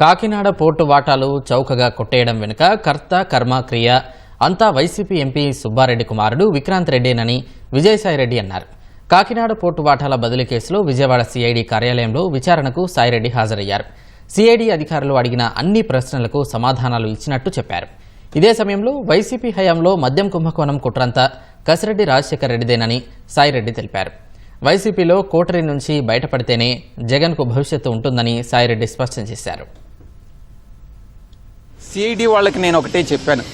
Kakinada port వాటాలు చౌకగా కొట్టేయడం వెనుక కర్త కర్మ క్రియ అంతా వైసీపీ ఎంపీ సుబ్బారెడ్డి కుమారుడు విక్రాంత్ రెడ్డేనని విజయసాయిరెడ్డి అన్నారు. కాకినాడ పోర్టు వాటాల బదిలీ కేసులో విజయవాడ సిఐడి కార్యాలయంలో విచారణకు సాయిరెడ్డి హాజరయ్యారు. సిఐడి అధికారులు అడిగిన అన్ని ప్రశ్నలకు సమాధానాలు ఇచ్చినట్టు చెప్పారు. ఇదే సమయంలో వైసీపీ హయాంలో మద్యం కుంభకోణం కుట్రంతా కసిరెడ్డి రాజశేఖర్ రెడ్డిదేనని సాయిరెడ్డి తెలిపారు. వైసీపీలో కోటరి నుంచి బయటపడితేనే జగన్కు భవిష్యత్తు ఉంటుందని సాయిరెడ్డి స్పష్టం చేశారు. సిఐడి వాళ్ళకి నేను ఒకటే చెప్పాను.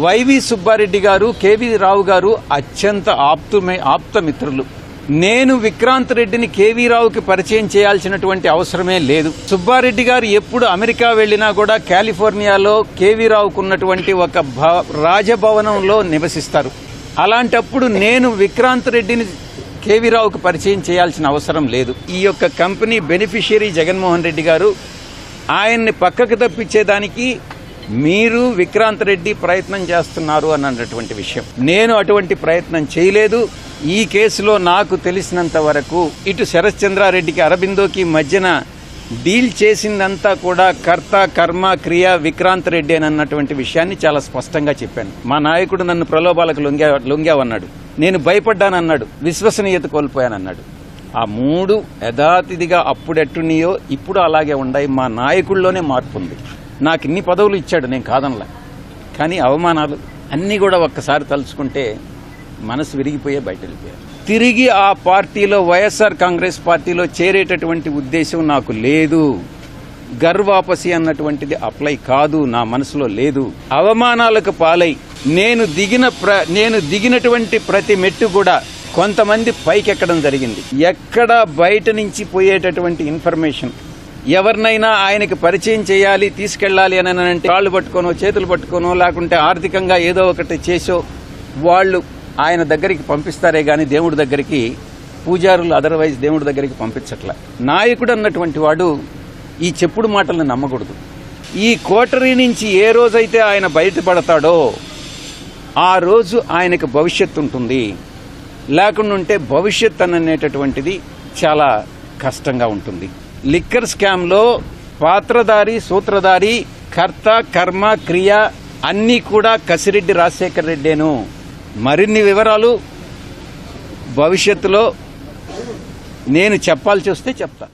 వైవి సుబ్బారెడ్డి గారు కేవి రావు గారు అత్యంత ఆప్తుమే ఆప్త మిత్రులు. నేను విక్రాంత్ రెడ్డిని కేవీ రావుకి పరిచయం చేయాల్సినటువంటి అవసరమే లేదు. సుబ్బారెడ్డి గారు ఎప్పుడు అమెరికా వెళ్ళినా కూడా కాలిఫోర్నియాలో కేవీ రావుకు ఉన్నటువంటి ఒక భ- రాజభవనంలో నివసిస్తారు. అలాంటప్పుడు నేను విక్రాంత్ రెడ్డిని కేవీ రావుకు పరిచయం చేయాల్సిన అవసరం లేదు. ఈ యొక్క కంపెనీ బెనిఫిషియరీ జగన్మోహన్ రెడ్డి గారు ఆయన్ని పక్కకు తప్పించేదానికి మీరు విక్రాంత్ రెడ్డి ప్రయత్నం చేస్తున్నారు అన్నటువంటి విషయం. నేను అటువంటి ప్రయత్నం చేయలేదు. ఈ కేసులో నాకు తెలిసినంత వరకు ఇటు శరశ్చంద్రారెడ్డికి అరబిందోకి మధ్యన డీల్ చేసిందంతా కూడా కర్త కర్మ క్రియ విక్రాంత్ రెడ్డి అని అన్నటువంటి విషయాన్ని చాలా స్పష్టంగా చెప్పాను. మా నాయకుడు నన్ను ప్రలోభాలకు లొంగా లొంగావన్నాడు. నేను భయపడ్డానన్నాడు. విశ్వసనీయత కోల్పోయానన్నాడు. ఆ మూడు యథాతిథిగా అప్పుడెట్టునియో ఇప్పుడు అలాగే ఉన్నాయి మా నాయకుల్లోనే మార్పు ఉంది. నాకు ఇన్ని పదవులు ఇచ్చాడు నేను కాదనలా. కానీ అవమానాలు అన్నీ కూడా ఒక్కసారి తలుచుకుంటే మనసు విరిగిపోయే బయట వెళ్ళిపోయారు తిరిగి ఆ పార్టీలో వైఎస్ఆర్ కాంగ్రెస్ పార్టీలో చేరేటటువంటి ఉద్దేశం నాకు లేదు. గర్వాపసి అన్నటువంటిది అప్లై కాదు నా మనసులో లేదు. అవమానాలకు పాలై నేను దిగిన ప్ర నేను దిగినటువంటి ప్రతి మెట్టు కూడా కొంతమంది పైకెక్కడం జరిగింది. ఎక్కడ బయట నుంచి పోయేటటువంటి ఇన్ఫర్మేషన్? ఎవరినైనా ఆయనకి పరిచయం చేయాలి తీసుకెళ్ళాలి అని అంటే కాళ్ళు పట్టుకోనో చేతులు పట్టుకోనో లేకుంటే ఆర్థికంగా ఏదో ఒకటి చేసో వాళ్ళు ఆయన దగ్గరికి పంపిస్తారే గాని దేవుడి దగ్గరికి పూజారులు అదర్వైజ్ దేవుడి దగ్గరికి పంపించట్ల. నాయకుడు అన్నటువంటి వాడు ఈ చెప్పుడు మాటలను నమ్మకూడదు. ఈ కోటరీ నుంచి ఏ రోజైతే ఆయన బయటపడతాడో ఆ రోజు ఆయనకు భవిష్యత్తు ఉంటుంది. లేకుండా ఉంటే భవిష్యత్ అనేటటువంటిది చాలా కష్టంగా ఉంటుంది. లిక్కర్ స్కామ్లో పాత్రధారి సూత్రధారి కర్త కర్మ క్రియ అన్నీ కూడా కసిరెడ్డి రాజశేఖర్ రెడ్డేను. మరిన్ని వివరాలు భవిష్యత్తులో నేను చెప్పాల్సి వస్తే చెప్తా.